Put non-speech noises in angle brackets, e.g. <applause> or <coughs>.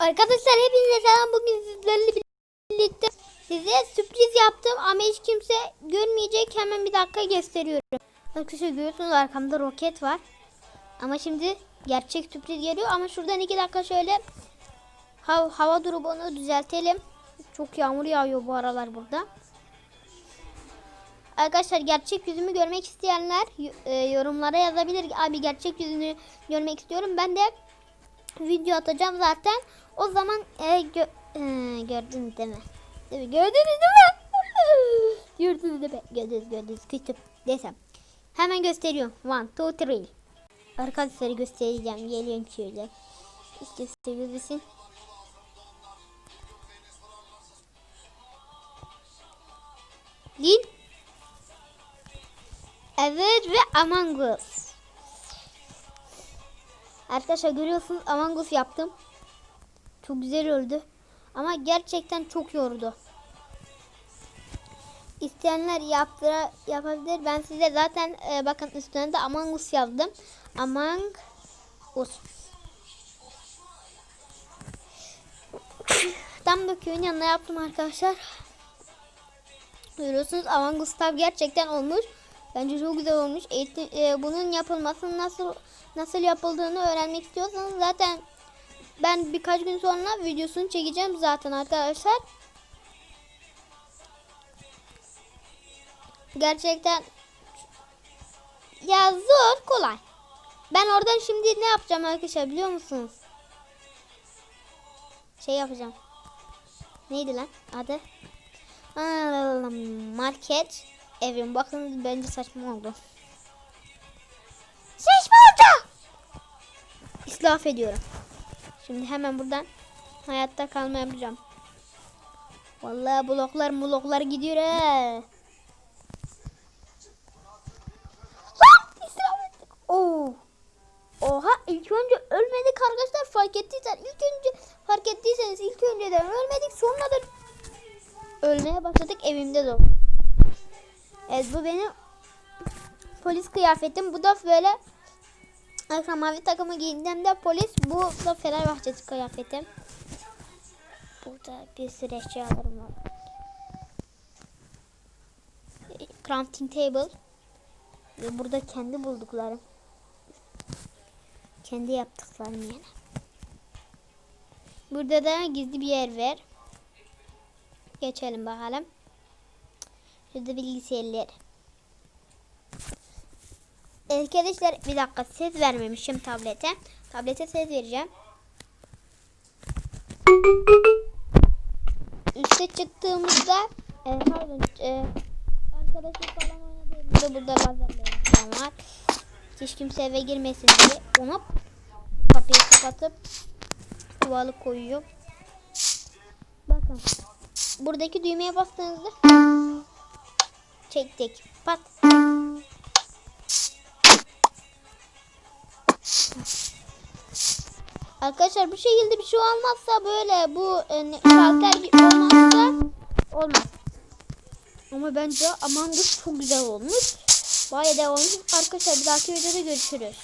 Arkadaşlar hepinize selam. Bugün sizlerle birlikte size sürpriz yaptım ama hiç kimse görmeyecek. Hemen bir dakika gösteriyorum. Arkadaşlar görüyorsunuz arkamda roket var. Ama şimdi gerçek sürpriz geliyor ama şuradan iki dakika şöyle hav hava durumunu düzeltelim. Çok yağmur yağıyor bu aralar burada. Arkadaşlar gerçek yüzümü görmek isteyenler e, yorumlara yazabilir. Abi gerçek yüzünü görmek istiyorum. Ben de video atacağım zaten. O zaman e, gö- e, gördünüz değil mi? Değil mi? Gördünüz değil mi? <laughs> gördünüz değil mi? Gördünüz gördünüz. Küçük. Neyse. Hemen gösteriyorum. One, two, three. Arkadaşları göstereceğim. Geliyorum şöyle. İşte göstersin. Lil. Evet ve Among Us. Arkadaşlar görüyorsunuz Among Us yaptım. Çok güzel öldü. Ama gerçekten çok yordu. İsteyenler yaptıra, yapabilir. Ben size zaten e, bakın üstüne de Among Us yazdım. Among Us. <coughs> Tam da köyün yanına yaptım arkadaşlar. Görüyorsunuz Among Us tab gerçekten olmuş. Bence çok güzel olmuş. Eğitim, e, bunun yapılmasının nasıl nasıl yapıldığını öğrenmek istiyorsanız zaten ben birkaç gün sonra videosunu çekeceğim zaten arkadaşlar. Gerçekten ya zor kolay. Ben oradan şimdi ne yapacağım arkadaşlar biliyor musunuz? Şey yapacağım. Neydi lan adı? Market evim. Bakın bence saçma oldu. Saçma oldu. İslaf ediyorum. Şimdi hemen buradan hayatta kalma yapacağım. Vallahi bloklar bloklar gidiyor he. Oo. Oha ilk önce ölmedik arkadaşlar fark ettiysen ilk önce fark ettiyseniz ilk önceden ölmedik sonra da ölmeye başladık evimde de. Evet bu benim polis kıyafetim. Bu da böyle Arkadaşlar mavi takımı giyindiğimde polis bu da Fenerbahçe kıyafetim. Burada bir sürü eşyalarım var. Crafting table. Ve burada kendi bulduklarım. Kendi yaptıklarım yani. Burada da gizli bir yer var. Geçelim bakalım. Şurada bilgisayarlar. Arkadaşlar bir dakika ses vermemişim tablete. Tablete ses vereceğim. Üste çıktığımızda e, pardon e, arkadaşlar falan oynadığımızda burada falan var. Hiç kimse eve girmesin diye onu kapıyı kapatıp duvarı koyuyor. Bakın. Buradaki düğmeye bastığınızda çektik. Pat. Arkadaşlar bu şekilde bir şey olmazsa böyle bu e, şalter olmazsa olmaz. Ama bence Among Us çok güzel olmuş. Bayağı da olmuş. Arkadaşlar bir dahaki videoda görüşürüz.